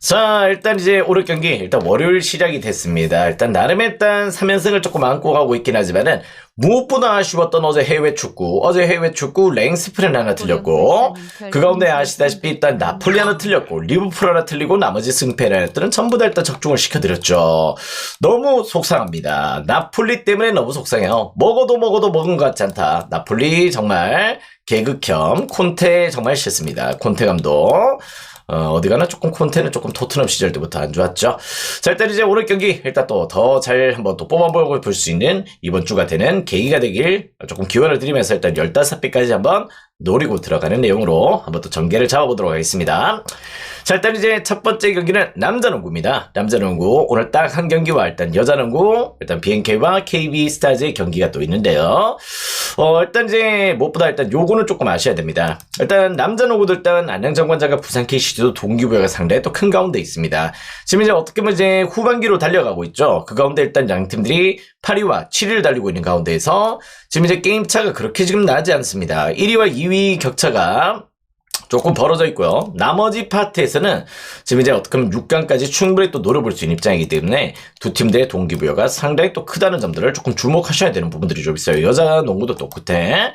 자, 일단 이제 오늘 경기, 일단 월요일 시작이 됐습니다. 일단 나름 일단 3연승을 조금 안고 가고 있긴 하지만은, 무엇보다 아쉬웠던 어제 해외 축구. 어제 해외 축구 랭스프렌 하나 틀렸고, 그 가운데 아시다시피 일단 나폴리 하나 틀렸고, 리버풀 하나 틀리고, 나머지 승패라들은 전부 다 일단 적중을 시켜드렸죠. 너무 속상합니다. 나폴리 때문에 너무 속상해요. 먹어도 먹어도 먹은 것 같지 않다. 나폴리 정말 개그겸 콘테 정말 싫습니다. 콘테 감독. 어, 어디 가나 조금 콘테는 조금 토트넘 시절 때부터 안 좋았죠. 자, 일단 이제 오늘 경기 일단 또 더 잘 한번 또 뽑아보고 볼 수 있는 이번 주가 되는 계기가 되길 조금 기원을 드리면서 일단 15배까지 한번 노리고 들어가는 내용으로 한번 또 전개를 잡아보도록 하겠습니다. 자, 일단 이제 첫 번째 경기는 남자농구입니다. 남자농구 오늘 딱 한 경기와 일단 여자농구 일단 BNK와 KB 스타즈의 경기가 또 있는데요. 어, 일단 이제 무엇보다 일단 요거는 조금 아셔야 됩니다. 일단 남자농구도 일단 안양정관장과 부산 KC도 동기부여가 상당히 또 큰 가운데 있습니다. 지금 이제 어떻게 보면 이제 후반기로 달려가고 있죠. 그 가운데 일단 양 팀들이 8위와 7위를 달리고 있는 가운데에서 지금 이제 게임 차가 그렇게 지금 나지 않습니다. 1위와 2위 격차가 조금 벌어져 있고요. 나머지 파트에서는 지금 이제 어떻게 보면 6강까지 충분히 또 노려볼 수 있는 입장이기 때문에 두 팀들의 동기부여가 상당히 또 크다는 점들을 조금 주목하셔야 되는 부분들이 좀 있어요. 여자 농구도 똑같아.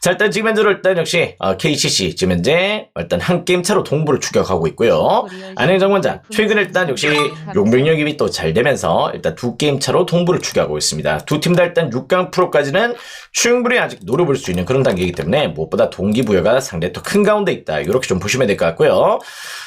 자, 일단 지금 현재로 일단 역시 어, KCC 지금 현재 일단 한 게임 차로 동부를 추격하고 있고요. 안행정관장 최근 일단 역시 용병력이 또 잘 되면서 일단 두 게임 차로 동부를 추격하고 있습니다. 두 팀 다 일단 6강 프로까지는 충분히 아직 노려볼 수 있는 그런 단계이기 때문에 무엇보다 동기부여가 상당히 또 큰 가운데 있다. 이렇게 좀 보시면 될 것 같고요.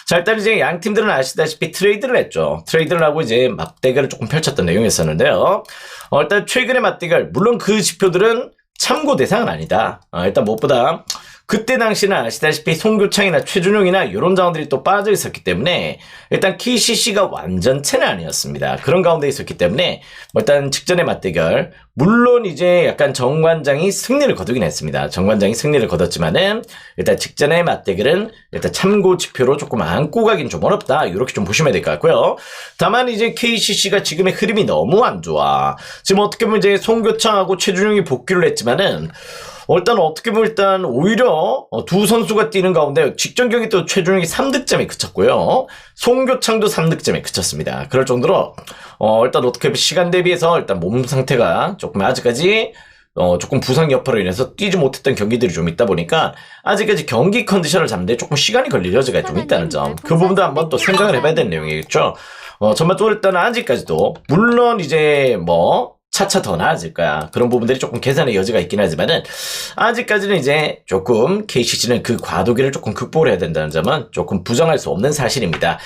자, 일단 이제 양 팀들은 아시다시피 트레이드를 했죠. 트레이드를 하고 이제 맞대결을 조금 펼쳤던 내용이었었는데요. 어, 일단 최근의 맞대결, 물론 그 지표들은 참고 대상은 아니다. 어, 일단 무엇보다 그때 당시는 아시다시피 송교창이나 최준용이나 이런 자원들이 또 빠져 있었기 때문에 일단 KCC가 완전체는 아니었습니다. 그런 가운데 있었기 때문에 뭐 일단 직전의 맞대결 물론 이제 약간 정관장이 승리를 거두긴 했습니다. 정관장이 승리를 거뒀지만은 일단 직전의 맞대결은 일단 참고 지표로 조금 안고 가긴 좀 어렵다. 이렇게 좀 보시면 될 것 같고요. 다만 이제 KCC가 지금의 흐름이 너무 안 좋아. 지금 어떻게 보면 이제 송교창하고 최준용이 복귀를 했지만은 어, 일단 어떻게 보면 일단 오히려 어, 두 선수가 뛰는 가운데 직전 경기 또 최준용이 3득점에 그쳤고요. 송교창도 3득점에 그쳤습니다. 그럴 정도로 어, 일단 어떻게 보면 시간 대비해서 일단 몸 상태가 조금 아직까지 어, 조금 부상 여파로 인해서 뛰지 못했던 경기들이 좀 있다 보니까 아직까지 경기 컨디션을 잡는데 조금 시간이 걸릴 여지가 좀 있다는 점. 그 부분도 한번 또 생각을 해봐야 되는 내용이겠죠. 어, 전반적으로 일단은 아직까지도 물론 이제 뭐 차차 더 나아질 거야. 그런 부분들이 조금 계산의 여지가 있긴 하지만은 아직까지는 이제 조금 KCC는 그 과도기를 조금 극복을 해야 된다는 점은 조금 부정할 수 없는 사실입니다.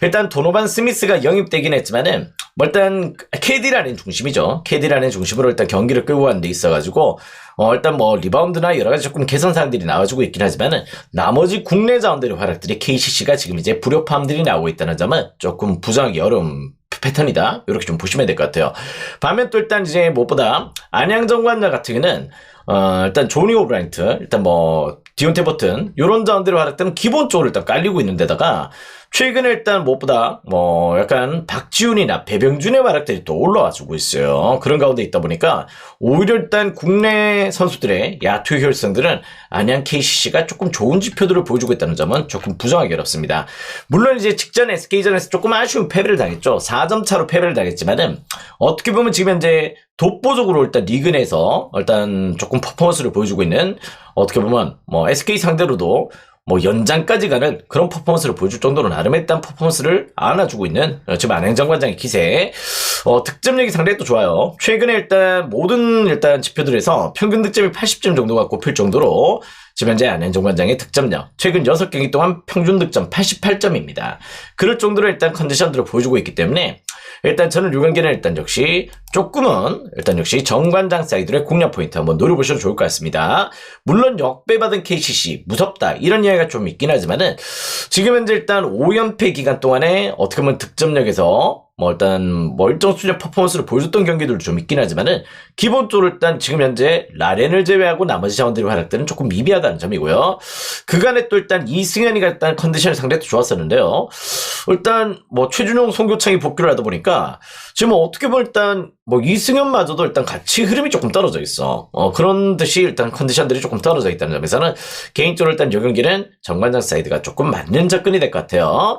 일단 도노반 스미스가 영입되긴 했지만은 뭐 일단 KD라는 중심이죠. KD라는 중심으로 일단 경기를 끌고 가는 데 있어가지고 어 일단 뭐 리바운드나 여러 가지 조금 개선 사항들이 나와주고 있긴 하지만은 나머지 국내 자원들의 활약들이 KCC가 지금 이제 불협화음들이 나오고 있다는 점은 조금 부정하기 어려운 패턴이다. 이렇게 좀 보시면 될 것 같아요. 반면 또 일단 이제 무엇보다 안양정관장 같은 경우는 어, 일단 조니 오브라이트, 일단 뭐 디온테 버튼 이런 자원들의 활약들은 기본적으로 일단 깔리고 있는 데다가 최근에 일단 무엇보다 뭐 약간 박지훈이나 배병준의 활약들이 또 올라와주고 있어요. 그런 가운데 있다 보니까 오히려 일단 국내 선수들의 야투 효율성들은 안양 KCC가 조금 좋은 지표들을 보여주고 있다는 점은 조금 부정하기 어렵습니다. 물론 이제 직전 SK전에서 조금 아쉬운 패배를 당했죠. 4점 차로 패배를 당했지만은 어떻게 보면 지금 현재 독보적으로 일단 리그 내에서 일단 조금 퍼포먼스를 보여주고 있는 어떻게 보면 뭐 SK 상대로도 뭐 연장까지 가는 그런 퍼포먼스를 보여줄 정도로 나름 일단 퍼포먼스를 안아주고 있는 어, 지금 안행정관장의 기세. 어, 득점력이 상당히 또 좋아요. 최근에 일단 모든 일단 지표들에서 평균 득점이 80점 정도가 꼽힐 정도로 지금 현재 안행정관장의 득점력 최근 6경기 동안 평균 득점 88점입니다 그럴 정도로 일단 컨디션들을 보여주고 있기 때문에 일단 저는 6경기는 일단 역시 조금은 일단 역시 정관장 사이드의 공략 포인트 한번 노려보셔도 좋을 것 같습니다. 물론 역배받은 KCC 무섭다 이런 이야기가 좀 있긴 하지만은 지금 현재 일단 5연패 기간 동안에 어떻게 보면 득점력에서 뭐 일단 뭐 일정 수준의 퍼포먼스를 보여줬던 경기들도 좀 있긴 하지만은 기본적으로 일단 지금 현재 라렌을 제외하고 나머지 자원들의 활약들은 조금 미비하다는 점이고요. 그간에 또 일단 이승현이가 일단 컨디션이 상당히 또 좋았었는데요. 일단 뭐 최준용 송교창이 복귀를 하다 보니까 지금 뭐 어떻게 보면 일단 뭐 이승현마저도 일단 같이 흐름이 조금 떨어져 있어. 어 그런 듯이 일단 컨디션들이 조금 떨어져 있다는 점에서는 개인적으로 일단 요 경기는 정관장 사이드가 조금 맞는 접근이 될 것 같아요.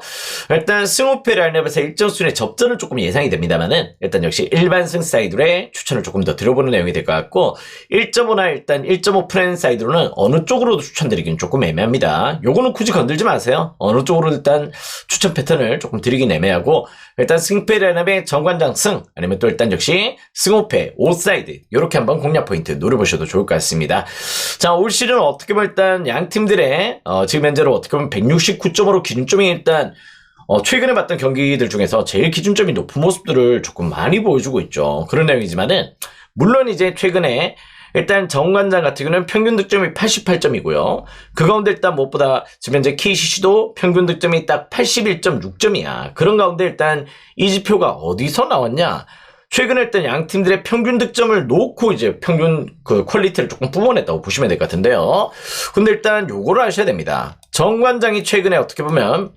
일단 승호패 라인업에서 일정 순의 접전은 조금 예상이 됩니다만은 일단 역시 일반승 사이드의 추천을 조금 더 드려보는 내용이 될 것 같고 1.5나 일단 1.5 프렌 사이드로는 어느 쪽으로도 추천드리긴 조금 애매합니다. 요거는 굳이 건들지 마세요. 어느 쪽으로 일단 추천 패턴을 조금 드리긴 애매하고 일단 승패 라인업의 정관장 승 아니면 또 일단 역시 승호패 5사이드 이렇게 한번 공략 포인트 노려보셔도 좋을 것 같습니다. 자 올 시즌 어떻게 보면 일단 양 팀들의 어, 지금 현재로 어떻게 보면 169점으로 기준점이 일단 어, 최근에 봤던 경기들 중에서 제일 기준점이 높은 모습들을 조금 많이 보여주고 있죠. 그런 내용이지만은 물론 이제 최근에 일단 정관장 같은 경우는 평균 득점이 88점이고요. 그 가운데 일단 무엇보다 지금 현재 KCC도 평균 득점이 딱 81.6점이야. 그런 가운데 일단 이 지표가 어디서 나왔냐? 최근에 일단 양 팀들의 평균 득점을 놓고 이제 평균 그 퀄리티를 조금 뿜어냈다고 보시면 될 것 같은데요. 근데 일단 요거를 아셔야 됩니다. 정관장이 최근에 어떻게 보면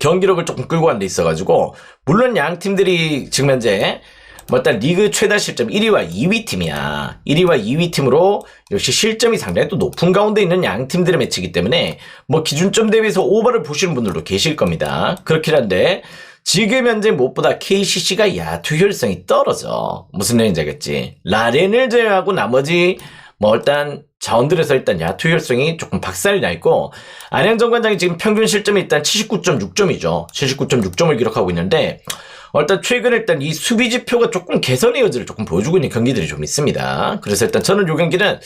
경기력을 조금 끌고 간 데 있어가지고 물론 양 팀들이 지금 현재 뭐 일단 리그 최다 실점 1위와 2위 팀이야. 1위와 2위 팀으로 역시 실점이 상당히 또 높은 가운데 있는 양 팀들의 매치이기 때문에 뭐 기준점 대비해서 오버를 보시는 분들도 계실 겁니다. 그렇긴 한데 지금 현재 무엇보다 KCC가 야투 효율성이 떨어져. 무슨 내용인지 알겠지? 라렌을 제외하고 나머지 뭐 일단 자원들에서 일단 야투 효율성이 조금 박살이 나 있고 안양정 관장이 지금 평균 실점이 일단 79.6점이죠. 79.6점을 기록하고 있는데 어, 일단 최근에 일단 이 수비 지표가 조금 개선의 여지를 조금 보여주고 있는 경기들이 좀 있습니다. 그래서 일단 저는 이 경기는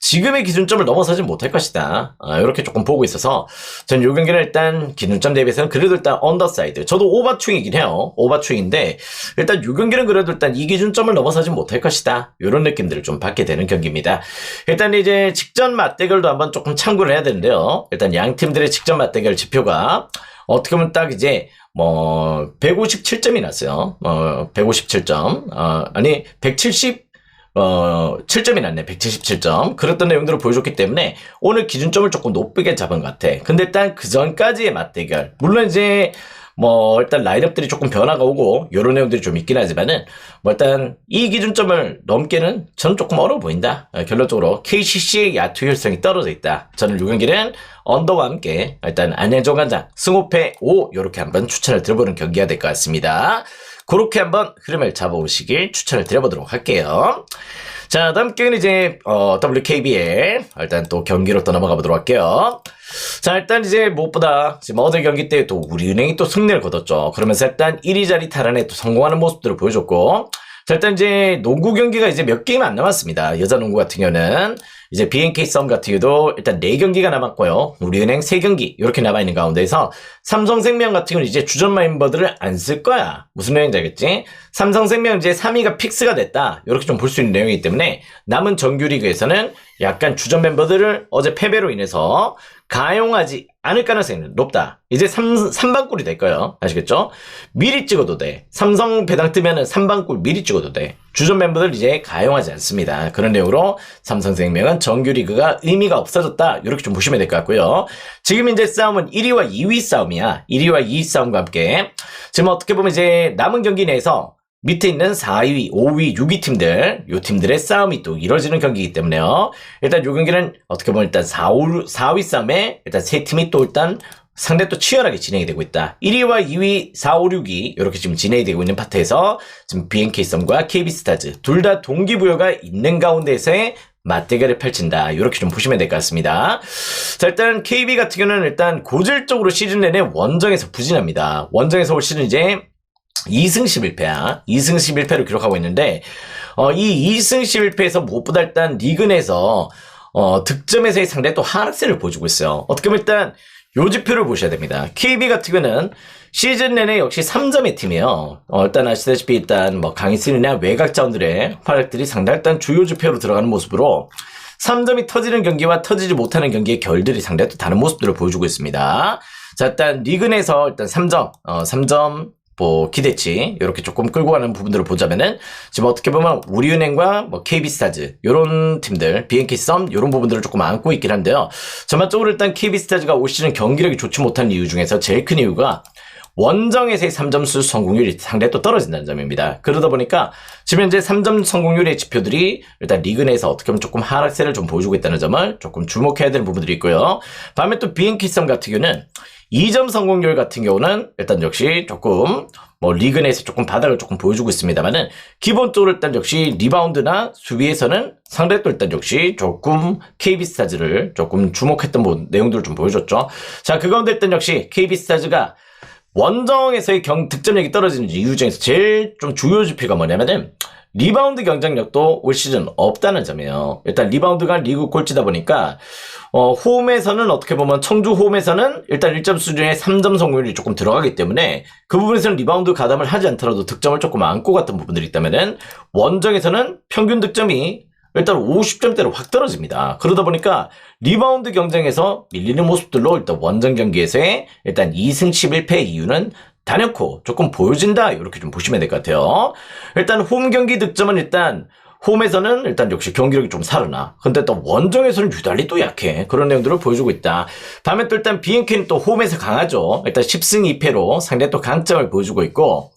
지금의 기준점을 넘어서지 못할 것이다. 아, 이렇게 조금 보고 있어서 이 경기는 일단 기준점 대비해서는 그래도 일단 언더사이드. 저도 오버충이긴 해요. 오버충인데 일단 이 경기는 그래도 일단 이 기준점을 넘어서지 못할 것이다. 이런 느낌들을 좀 받게 되는 경기입니다. 일단 이제 직전 맞대결도 한번 조금 참고를 해야 되는데요. 일단 양 팀들의 직전 맞대결 지표가 어떻게 보면 딱 이제 뭐 157점이 났어요. 어 157점. 어 아니 170 어, 7점이 났네. 177점. 그랬던 내용들을 보여줬기 때문에 오늘 기준점을 조금 높게 잡은 것 같아. 근데 일단 그 전까지의 맞대결. 물론 이제 뭐 일단 라인업들이 조금 변화가 오고 이런 내용들이 좀 있긴 하지만은 뭐 일단 이 기준점을 넘기는 저는 조금 어려워 보인다. 어, 결론적으로 KCC의 야투 효율성이 떨어져 있다. 저는 요 경기는 언더와 함께 일단 안양정 관장 승호패 5 이렇게 한번 추천을 드려보는 경기가 될 것 같습니다. 그렇게 한번 흐름을 잡아오시길 추천을 드려보도록 할게요. 자, 다음 경기는 이제, 어, WKBL. 일단 또 경기로 또 넘어가 보도록 할게요. 자, 일단 이제 무엇보다 지금 어제 경기 때 또 우리은행이 또 승리를 거뒀죠. 그러면서 일단 1위 자리 탈환에 또 성공하는 모습들을 보여줬고, 자, 일단 이제 농구 경기가 이제 몇 게임 안 남았습니다. 여자 농구 같은 경우는. 이제 BNK 썸 같은 경우도 일단 4경기가 남았고요. 우리은행 3경기 이렇게 남아있는 가운데서 삼성생명 같은 경우는 이제 주전 멤버들을 안 쓸 거야. 무슨 내용인지? 삼성생명 이제 3위가 픽스가 됐다. 이렇게 좀 볼 수 있는 내용이기 때문에 남은 정규리그에서는 약간 주전 멤버들을 어제 패배로 인해서 가용하지 않을 가능성이 높다. 이제 3, 3반골이 될 거예요. 아시겠죠? 미리 찍어도 돼. 삼성 배당 뜨면은 3반골 미리 찍어도 돼. 주전 멤버들 이제 가용하지 않습니다. 그런 내용으로 삼성생명은 정규리그가 의미가 없어졌다. 이렇게 좀 보시면 될 것 같고요. 지금 이제 싸움은 1위와 2위 싸움이야. 1위와 2위 싸움과 함께. 지금 어떻게 보면 이제 남은 경기 내에서 밑에 있는 4위, 5위, 6위 팀들, 요 팀들의 싸움이 또 이뤄지는 경기이기 때문에요. 일단 요 경기는 어떻게 보면 일단 4, 5, 4위 싸움에 일단 세 팀이 또 일단 상당히 또 치열하게 진행이 되고 있다. 1위와 2위, 4, 5, 6위 이렇게 지금 진행이 되고 있는 파트에서 지금 BNK 썸과 KB스타즈 둘 다 동기부여가 있는 가운데서의 맞대결을 펼친다. 이렇게 좀 보시면 될 것 같습니다. 자, 일단 KB 같은 경우는 일단 고질적으로 시즌 내내 원정에서 부진합니다. 원정에서 올 시즌 이제 2승 11패야. 2승 11패를 기록하고 있는데, 어, 이 2승 11패에서 무엇보다 일단 리그 내에서, 어, 득점에서의 상당히 또 하락세를 보여주고 있어요. 어떻게 보면 일단, 요 지표를 보셔야 됩니다. KB 같은 경우는 시즌 내내 역시 3점의 팀이에요. 어, 일단 아시다시피 일단 뭐 강희슬이나 외곽 자원들의 활약들이 상당히 일단 주요 지표로 들어가는 모습으로 3점이 터지는 경기와 터지지 못하는 경기의 결들이 상당히 또 다른 모습들을 보여주고 있습니다. 자, 일단 리그 내에서 일단 3점, 어, 3점 뭐 기대치 이렇게 조금 끌고 가는 부분들을 보자면은 지금 어떻게 보면 우리은행과 뭐 KB스타즈 이런 팀들 BNK 썸 이런 부분들을 조금 안고 있긴 한데요. 전반적으로 일단 KB스타즈가 올 시즌 경기력이 좋지 못한 이유 중에서 제일 큰 이유가 원정에서의 3점수 성공률이 상당히 또 떨어진다는 점입니다. 그러다 보니까 지금 현재 3점 성공률의 지표들이 일단 리그 내에서 어떻게 보면 조금 하락세를 좀 보여주고 있다는 점을 조금 주목해야 되는 부분들이 있고요. 반면 또 비행키썸 같은 경우는 2점 성공률 같은 경우는 일단 역시 조금 뭐 리그 내에서 조금 바닥을 조금 보여주고 있습니다만은 기본적으로 일단 역시 리바운드나 수비에서는 또 일단 역시 조금 KB스타즈를 조금 주목했던 뭐 내용들을 좀 보여줬죠. 자, 그 가운데 일단 역시 KB스타즈가 원정에서의 경 득점력이 떨어지는 이유 중에서 제일 좀 주요 지표가 뭐냐면은 리바운드 경쟁력도 올 시즌 없다는 점이에요. 일단 리바운드가 리그 꼴찌다 보니까 어, 홈에서는 어떻게 보면 청주 홈에서는 일단 1점 수준의 3점 성공률이 조금 들어가기 때문에 그 부분에서는 리바운드 가담을 하지 않더라도 득점을 조금 안고 갔던 부분들이 있다면은 원정에서는 평균 득점이 일단 50점대로 확 떨어집니다. 그러다 보니까 리바운드 경쟁에서 밀리는 모습들로 일단 원정 경기에서의 일단 2승 11패 이유는 단연코 조금 보여진다 이렇게 좀 보시면 될 것 같아요. 일단 홈 경기 득점은 일단 홈에서는 일단 역시 경기력이 좀 살아나. 근데 또 원정에서는 유달리 또 약해. 그런 내용들을 보여주고 있다. 다음에 또 일단 비엔케는 또 홈에서 강하죠. 일단 10승 2패로 상당히 또 강점을 보여주고 있고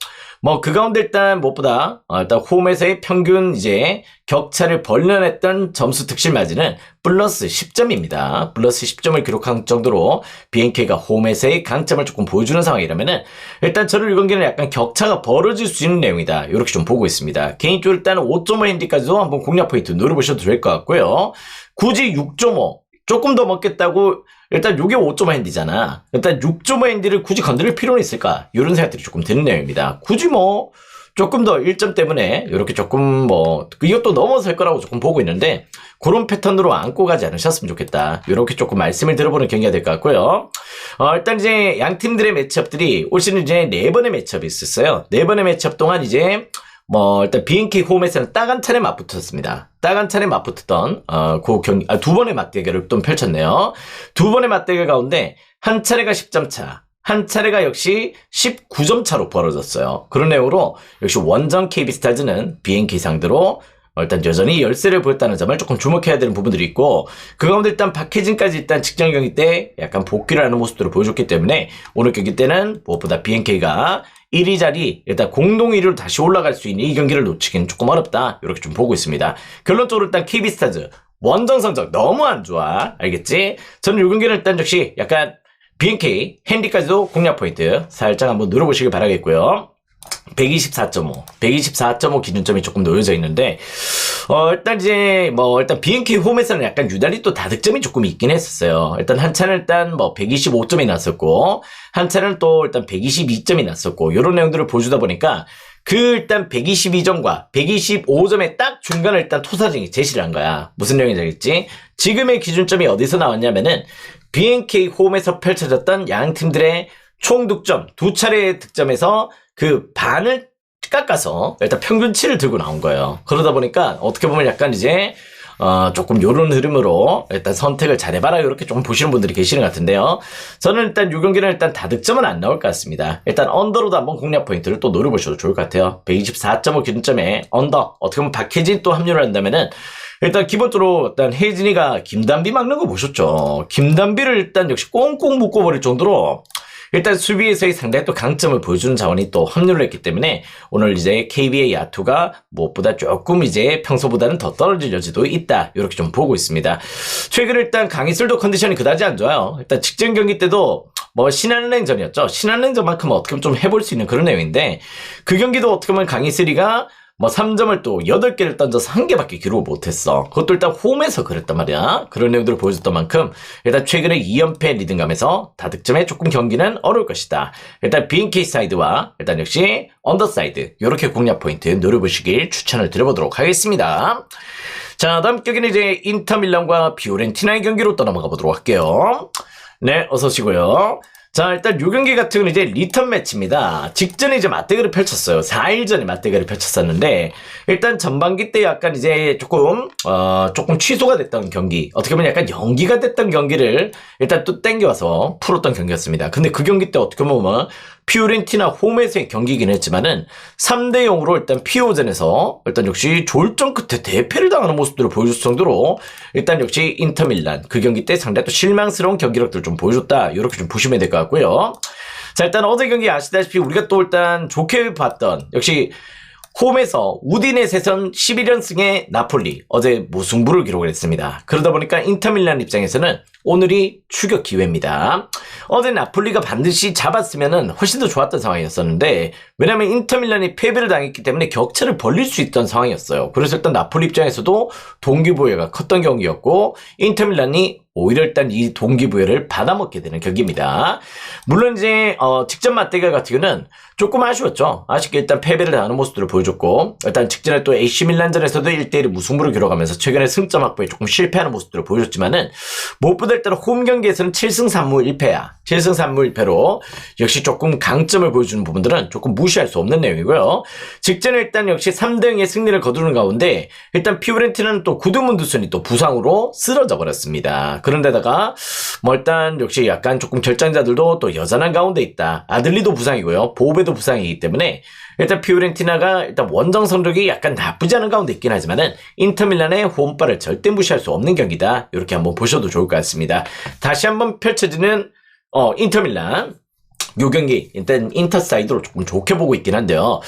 뭐 그 가운데 일단 무엇보다 어, 일단 홈에서의 평균 이제 격차를 벌려냈던 점수 득실 마진은 플러스 10점입니다. 플러스 10점을 기록한 정도로 BNK가 홈에서의 강점을 조금 보여주는 상황이라면은 일단 저를 이번 경기는 약간 격차가 벌어질 수 있는 내용이다. 이렇게 좀 보고 있습니다. 개인적으로 일단 5.5 핸디까지도 한번 공략 포인트 노려보셔도 될 것 같고요. 굳이 6.5 조금 더 먹겠다고 일단 요게 5.5 핸디잖아. 일단 6.5 핸디를 굳이 건드릴 필요는 있을까? 이런 생각들이 조금 드는 내용입니다. 굳이 뭐 조금 더 1점 때문에 이렇게 조금 뭐 이것도 넘어설 거라고 조금 보고 있는데 그런 패턴으로 안고 가지 않으셨으면 좋겠다. 이렇게 조금 말씀을 들어보는 경기가 될 것 같고요. 어, 일단 이제 양 팀들의 매치업들이 올 시즌 이제 네 번의 매치업이 있었어요. 네 번의 매치업 동안 이제 뭐 일단 BNK 홈에서는 딱 한 차례 맞붙었습니다. 딱 한 차례 맞붙었던 어 그 경기 아, 두 번의 맞대결을 또 펼쳤네요. 두 번의 맞대결 가운데 한 차례가 10점 차, 한 차례가 역시 19점 차로 벌어졌어요. 그런 내용으로 역시 원정 KB스타즈는 BNK 상대로 어, 일단 여전히 열세를 보였다는 점을 조금 주목해야 되는 부분들이 있고 그 가운데 일단 박혜진까지 일단 직전 경기 때 약간 복귀를 하는 모습들을 보여줬기 때문에 오늘 경기 때는 무엇보다 BNK가 1위 자리 일단 공동 1위로 다시 올라갈 수 있는 이 경기를 놓치기는 조금 어렵다 이렇게 좀 보고 있습니다. 결론적으로 일단 KB스타즈 원정 성적 너무 안 좋아 알겠지? 저는 이 경기는 일단 역시 약간 BNK 핸디까지도 공략 포인트 살짝 한번 눌러보시길 바라겠고요. 124.5, 124.5 기준점이 조금 놓여져 있는데, 어, 일단 이제, 뭐, 일단 BNK 홈에서는 약간 유달리 또 다득점이 조금 있긴 했었어요. 일단 한 차는 일단 뭐 125점이 났었고, 한 차는 또 일단 122점이 났었고, 이런 내용들을 보여주다 보니까, 그 일단 122점과 125점의 딱 중간을 일단 토사진이 제시를 한 거야. 무슨 내용인지 알겠지? 지금의 기준점이 어디서 나왔냐면은, BNK 홈에서 펼쳐졌던 양 팀들의 총 득점, 두 차례의 득점에서 그 반을 깎아서 일단 평균치를 들고 나온 거예요. 그러다 보니까 어떻게 보면 약간 이제 어, 조금 요런 흐름으로 일단 선택을 잘해봐라 이렇게 좀 보시는 분들이 계시는 것 같은데요. 저는 일단 요 경기는 일단 다득점은 안 나올 것 같습니다. 일단 언더로도 한번 공략 포인트를 또 노려보셔도 좋을 것 같아요. 124.5 기준점에 언더 어떻게 보면 박혜진 또 합류를 한다면은 일단 기본적으로 일단 혜진이가 김단비 막는 거 보셨죠? 김단비를 일단 역시 꽁꽁 묶어버릴 정도로 일단 수비에서의 상당히 또 강점을 보여주는 자원이 또 합류를 했기 때문에 오늘 이제 KB의 야투가 무엇보다 조금 이제 평소보다는 더 떨어질 여지도 있다. 이렇게 좀 보고 있습니다. 최근 일단 강희슬도 컨디션이 그다지 안 좋아요. 일단 직전 경기 때도 뭐 신한은행전이었죠. 신한은행전만큼 어떻게 보면 좀 해볼 수 있는 그런 내용인데 그 경기도 어떻게 보면 강희슬이가 뭐 3점을 또 8개를 던져서 한 개밖에 기록을 못했어. 그것도 일단 홈에서 그랬단 말이야. 그런 내용들을 보여줬던 만큼 일단 최근에 2연패 리듬감에서 다득점에 조금 경기는 어려울 것이다. 일단 BNK 사이드와 일단 역시 언더사이드 이렇게 공략 포인트 노려보시길 추천을 드려보도록 하겠습니다. 자 다음 경기는 이제 인터밀란과 비오렌티나의 경기로 떠넘어가 보도록 할게요. 네 어서 오시고요. 자, 일단 요 경기 같은 경우는 이제 리턴 매치입니다. 직전에 이제 맞대결을 펼쳤어요. 4일 전에 맞대결을 펼쳤었는데, 일단 전반기 때 약간 이제 조금, 어, 조금 취소가 됐던 경기, 어떻게 보면 약간 연기가 됐던 경기를 일단 또 땡겨와서 풀었던 경기였습니다. 근데 그 경기 때 어떻게 보면, 피오렌티나 홈에서의 경기이긴 했지만은 3대 0으로 일단 피오전에서 일단 역시 졸전 끝에 대패를 당하는 모습들을 보여줄 정도로 일단 역시 인터밀란 그 경기 때 상당히 또 실망스러운 경기력들을 좀 보여줬다 이렇게 좀 보시면 될 것 같고요. 자, 일단 어제 경기 아시다시피 우리가 또 일단 좋게 봤던 역시 홈에서 우디넷에선 11연승의 나폴리 어제 무승부를 기록을 했습니다. 그러다 보니까 인터밀란 입장에서는 오늘이 추격 기회입니다. 어제 나폴리가 반드시 잡았으면 훨씬 더 좋았던 상황이었었는데 왜냐하면 인터밀란이 패배를 당했기 때문에 격차를 벌릴 수 있던 상황이었어요. 그래서 일단 나폴리 입장에서도 동기부여가 컸던 경기였고 인터밀란이 오히려 일단 이 동기부여를 받아먹게 되는 경기입니다. 물론 이제 어, 직전 맞대결 같은 경우는 조금 아쉬웠죠. 아쉽게 일단 패배를 당하는 모습들을 보여줬고 일단 직전에 또 AC 밀란전에서도 1대1 무승부를 기록하면서 최근에 승점 확보에 조금 실패하는 모습들을 보여줬지만은 무엇보다 일단 홈 경기에서는 7승 3무 1패야. 7승 3무 1패로 역시 조금 강점을 보여주는 부분들은 조금 무시할 수 없는 내용이고요. 직전에 일단 역시 3등의 승리를 거두는 가운데 일단 피오렌티나는 또 구드문두슨이 또 부상으로 쓰러져 버렸습니다. 그런데다가 뭐 일단 역시 약간 조금 결장자들도 또 여전한 가운데 있다. 아들리도 부상이고요. 보베도 부상이기 때문에 일단 피오렌티나가 일단 원정 성적이 약간 나쁘지 않은 가운데 있긴 하지만은 인터밀란의 홈발을 절대 무시할 수 없는 경기다. 이렇게 한번 보셔도 좋을 것 같습니다. 다시 한번 펼쳐지는 어 인터밀란 요 경기 일단 인터 사이드로 조금 좋게 보고 있긴 한데요.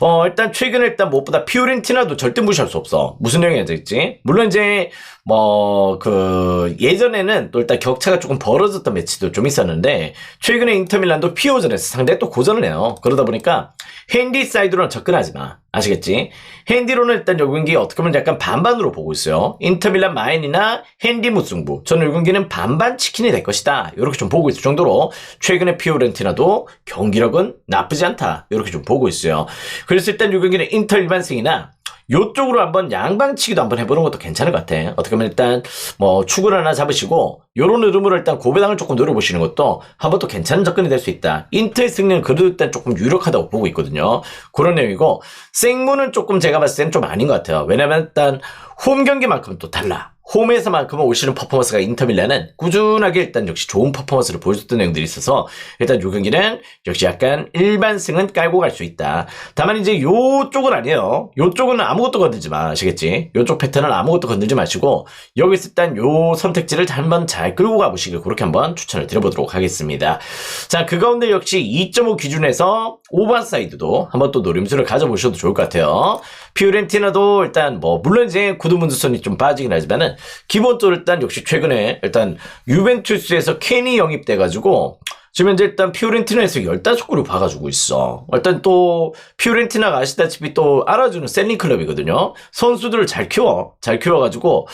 어 일단 최근에 일단 무엇보다 피오렌티나도 절대 무시할 수 없어. 무슨 내용이 될지 물론 이제 뭐 그 예전에는 또 일단 격차가 조금 벌어졌던 매치도 좀 있었는데 최근에 인터밀란도 피오전에서 상대 또 고전을 해요. 그러다 보니까 핸디 사이드로는 접근하지 마. 아시겠지? 핸디로는 일단 요 경기 어떻게 보면 약간 반반으로 보고 있어요. 인터밀란 마인이나 핸디 무승부. 저는 요 경기는 반반 치킨이 될 것이다. 이렇게 좀 보고 있을 정도로 최근에 피오렌티나도 경기력은 나쁘지 않다. 이렇게 좀 보고 있어요. 그래서 일단 요 경기는 인터 일반승이나 요쪽으로 한번 양방치기도 한번 해보는 것도 괜찮을 것 같아. 어떻게 보면 일단 뭐 축을 하나 잡으시고 요런 흐름으로 일단 고배당을 조금 노려보시는 것도 한번 또 괜찮은 접근이 될 수 있다. 인터의 승리는 그래도 일단 조금 유력하다고 보고 있거든요. 그런 내용이고 생무는 조금 제가 봤을 때는 좀 아닌 것 같아요. 왜냐면 일단 홈 경기만큼은 또 달라. 홈에서만큼은 올 시즌 퍼포먼스가 인터밀란은 꾸준하게 일단 역시 좋은 퍼포먼스를 보여줬던 내용들이 있어서 일단 요 경기는 역시 약간 일반승은 깔고 갈 수 있다. 다만 이제 요쪽은 아니에요. 요쪽은 아무것도 건들지 마. 아시겠지? 요쪽 패턴은 아무것도 건들지 마시고 여기서 일단 요 선택지를 한번 잘 끌고 가보시길 그렇게 한번 추천을 드려보도록 하겠습니다. 자, 그 가운데 역시 2.5 기준에서 오버사이드도 한번 또 노림수를 가져보셔도 좋을 것 같아요. 피오렌티나도 일단 뭐 물론 이제 구드문드선이 좀 빠지긴 하지만은 기본적으로 일단 역시 최근에 일단 유벤투스에서 켄이 영입돼가지고 지금 현재 일단 피오렌티나에서 15골을 박아주고 있어. 일단 또 피오렌티나가 아시다시피 또 알아주는 셀링 클럽이거든요. 선수들을 잘 키워. 잘 키워가지고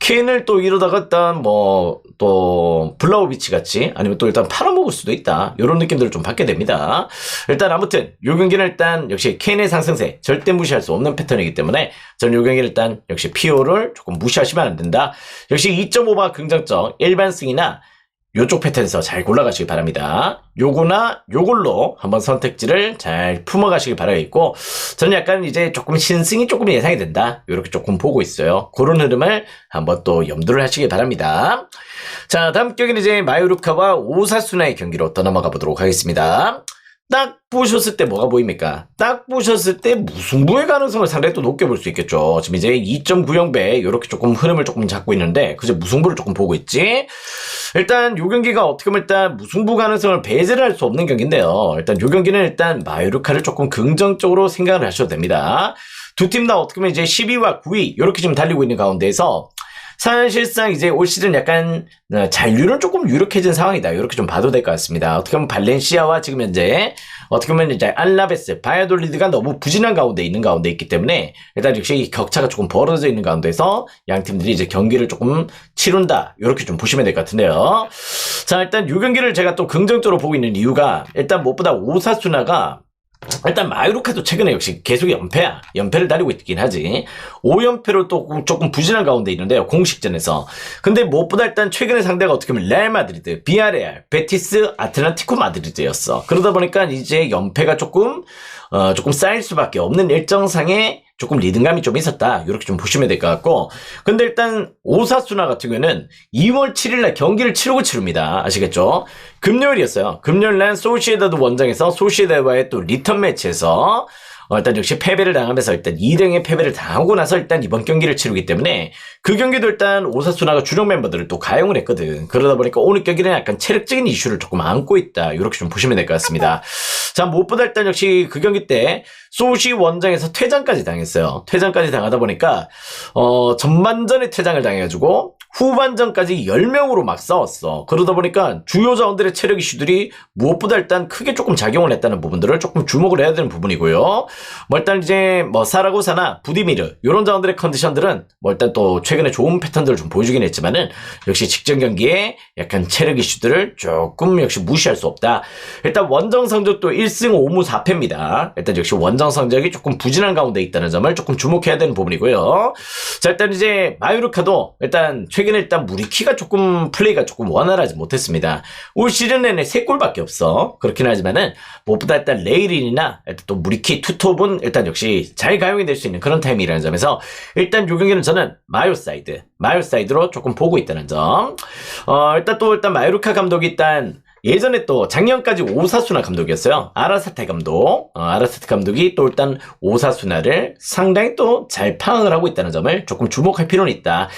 켄을 또 이러다가 일단 뭐 또 블라우비치 같이 아니면 또 일단 팔아먹을 수도 있다. 이런 느낌들을 좀 받게 됩니다. 일단 아무튼 요 경기는 일단 역시 켄의 상승세 절대 무시할 수 없는 패턴이기 때문에 저는 요 경기를 일단 역시 피오를 조금 무시하시면 안 된다. 역시 2.5바 긍정적 일반승이나 요쪽 패턴에서 잘 골라가시기 바랍니다. 요거나 요걸로 한번 선택지를 잘 품어가시기 바라겠고, 저는 약간 이제 조금 신승이 조금 예상이 된다. 이렇게 조금 보고 있어요. 그런 흐름을 한번 또 염두를 하시기 바랍니다. 자, 다음 경기는 이제 마요르카와 오사수나의 경기로 떠넘어가 보도록 하겠습니다. 딱 보셨을 때 뭐가 보입니까? 딱 보셨을 때 무승부의 가능성을 상당히 또 높게 볼 수 있겠죠. 지금 이제 2.90배 이렇게 조금 흐름을 조금 잡고 있는데 그저 무승부를 조금 보고 있지. 일단 요 경기가 어떻게 보면 일단 무승부 가능성을 배제를 할 수 없는 경기인데요. 일단 요 경기는 일단 마요르카를 조금 긍정적으로 생각을 하셔도 됩니다. 두 팀 다 어떻게 보면 이제 10위와 9위 이렇게 지금 달리고 있는 가운데에서 사실상 이제 올 시즌 약간 어, 잔류는 조금 유력해진 상황이다. 이렇게 좀 봐도 될 것 같습니다. 어떻게 보면 발렌시아와 지금 현재 어떻게 보면 이제 알라베스, 바이아돌리드가 너무 부진한 가운데 있는 가운데 있기 때문에 일단 역시 이 격차가 조금 벌어져 있는 가운데서 양 팀들이 이제 경기를 조금 치룬다. 이렇게 좀 보시면 될 것 같은데요. 자, 일단 이 경기를 제가 또 긍정적으로 보고 있는 이유가 일단 무엇보다 오사수나가 일단 마요르카도 최근에 역시 계속 연패야. 연패를 달리고 있긴 하지. 5연패로 또 조금 부진한 가운데 있는데요. 공식전에서. 근데 무엇보다 일단 최근에 상대가 어떻게 보면 레알 마드리드, 비아레알, 베티스, 아틀란티코 마드리드였어. 그러다 보니까 이제 연패가 조금 어, 조금 쌓일 수밖에 없는 일정상의 조금 리듬감이 좀 있었다. 이렇게 좀 보시면 될 것 같고. 근데 일단 오사수나 같은 경우에는 2월 7일날 경기를 치르고 치릅니다. 아시겠죠? 금요일이었어요. 금요일날 소시에다드 원정에서 소시에다와의 또 리턴 매치에서 어, 일단 역시 패배를 당하면서 일단 2등의 패배를 당하고 나서 일단 이번 경기를 치르기 때문에 그 경기도 일단 오사수나가 주력 멤버들을 또 가용을 했거든. 그러다 보니까 오늘 경기는 약간 체력적인 이슈를 조금 안고 있다. 이렇게 좀 보시면 될 것 같습니다. 자, 무엇보다 일단 역시 그 경기 때 소시 원정에서 퇴장까지 당했어요. 퇴장까지 당하다 보니까 어, 전반전에 퇴장을 당해가지고 후반전까지 10명으로 막 싸웠어. 그러다 보니까 주요 자원들의 체력 이슈들이 무엇보다 일단 크게 조금 작용을 했다는 부분들을 조금 주목을 해야 되는 부분이고요. 뭐 일단 이제 뭐 사라고 사나 부디미르 이런 자원들의 컨디션들은 뭐 일단 또 최근에 좋은 패턴들을 좀 보여주긴 했지만은 역시 직전 경기에 약간 체력 이슈들을 조금 역시 무시할 수 없다. 일단 원정 성적도 1승 5무 4패입니다. 일단 역시 원정 성적이 조금 부진한 가운데 있다는 점을 조금 주목해야 되는 부분이고요. 자 일단 이제 마유르카도 일단 최근 에 일단 무리키가 조금 플레이가 조금 원활하지 못했습니다. 올 시즌 내내 3골밖에 없어. 그렇긴 하지만은 무엇보다 일단 레이린이나 일단 또 무리키 투톱은 일단 역시 잘 가용이 될 수 있는 그런 타임이라는 점에서 일단 요 경기는 저는 마요 사이드, 마요 사이드로 조금 보고 있다는 점. 어 일단 또 일단 마요르카 감독이 일단 예전에 또 작년까지 오사수나 감독이었어요. 아라사테 감독. 어, 아라사테 감독이 또 일단 오사수나를 상당히 또 잘 파악을 하고 있다는 점을 조금 주목할 필요는 있다.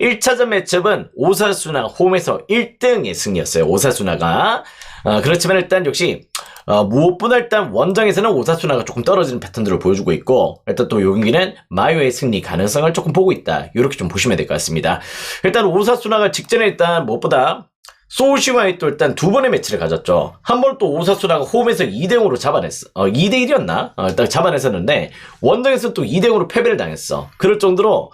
1차전 매첩은 오사수나 홈에서 1등의 승리였어요. 오사수나가. 어, 그렇지만 일단 역시 어, 무엇보다 일단 원정에서는 오사수나가 조금 떨어지는 패턴들을 보여주고 있고 일단 또요 경기는 마요의 승리 가능성을 조금 보고 있다. 이렇게 좀 보시면 될 것 같습니다. 일단 오사수나가 직전에 일단 무엇보다 소시와의 또 일단 두 번의 매치를 가졌죠. 한 번 또 오사수나가 홈에서 2대0으로 잡아냈어. 어, 2대1이었나? 어, 일단 잡아냈었는데, 원정에서 또 2대0으로 패배를 당했어. 그럴 정도로,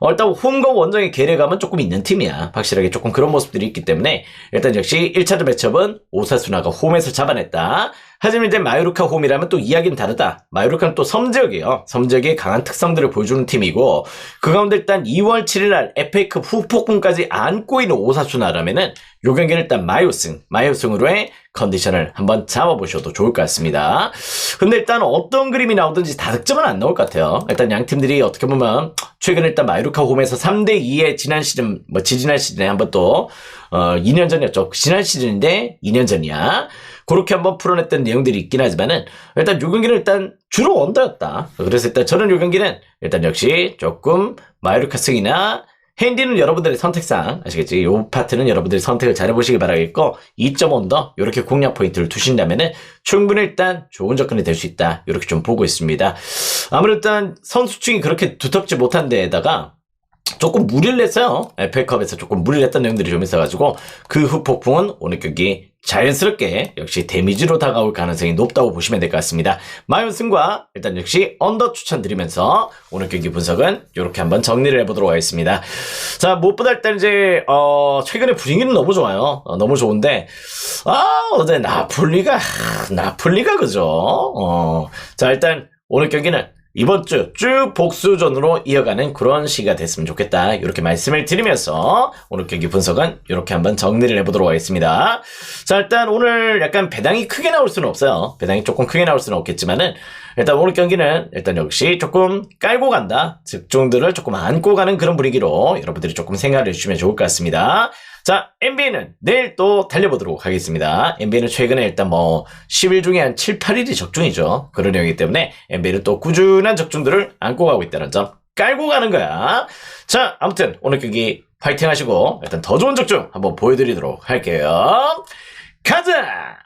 어, 일단 홈과 원정의 괴리감은 조금 있는 팀이야. 확실하게 조금 그런 모습들이 있기 때문에, 일단 역시 1차전 매첩은 오사수나가 홈에서 잡아냈다. 하지만 이제 마요르카 홈이라면 또 이야기는 다르다. 마요르카는 또 섬지역이에요. 섬지역의 강한 특성들을 보여주는 팀이고, 그 가운데 일단 2월 7일날 FA컵 후폭풍까지 안고 있는 오사수나라면은, 요 경기는 일단 마요승, 마요승으로의 컨디션을 한번 잡아보셔도 좋을 것 같습니다. 근데 일단 어떤 그림이 나오든지 다 득점은 안 나올 것 같아요. 일단 양 팀들이 어떻게 보면 최근 일단 마요르카 홈에서 3대 2의 지난 시즌, 뭐 지지난 시즌에 한번 또, 어, 2년 전이었죠. 지난 시즌인데 2년 전이야. 그렇게 한번 풀어냈던 내용들이 있긴 하지만은 일단 요 경기는 일단 주로 언더였다. 그래서 일단 저는 요 경기는 일단 역시 조금 마요르카 승이나 핸디는 여러분들의 선택상 아시겠지? 요 파트는 여러분들이 선택을 잘 해보시길 바라겠고 2점 언더 이렇게 공략 포인트를 두신다면은 충분히 일단 좋은 접근이 될 수 있다 이렇게 좀 보고 있습니다. 아무래도 일단 선수층이 그렇게 두텁지 못한 데에다가 조금 무리를 했어요. FA컵에서 조금 무리를 했던 내용들이 좀 있어가지고 그 후 폭풍은 오늘 경기 자연스럽게 역시 데미지로 다가올 가능성이 높다고 보시면 될 것 같습니다. 마이언슨과 일단 역시 언더 추천드리면서 오늘 경기 분석은 이렇게 한번 정리를 해보도록 하겠습니다. 자 무엇보다 일단 이제 어, 최근에 분위기는 너무 좋아요. 어, 너무 좋은데 아 어제 나폴리가 하, 나폴리가 그죠? 어, 자 일단 오늘 경기는 이번 주 쭉 복수전으로 이어가는 그런 시기가 됐으면 좋겠다. 이렇게 말씀을 드리면서 오늘 경기 분석은 이렇게 한번 정리를 해보도록 하겠습니다. 자, 일단 오늘 약간 배당이 크게 나올 수는 없어요. 배당이 조금 크게 나올 수는 없겠지만은 일단 오늘 경기는 일단 역시 조금 깔고 간다. 집중들을 조금 안고 가는 그런 분위기로 여러분들이 조금 생각을 해주시면 좋을 것 같습니다. 자, NBA는 내일 또 달려보도록 하겠습니다. NBA는 최근에 일단 뭐 10일 중에 한 7, 8일이 적중이죠. 그런 내용이기 때문에 NBA는 또 꾸준한 적중들을 안고 가고 있다는 점 깔고 가는 거야. 자, 아무튼 오늘 경기 파이팅 하시고 일단 더 좋은 적중 한번 보여드리도록 할게요. 가자!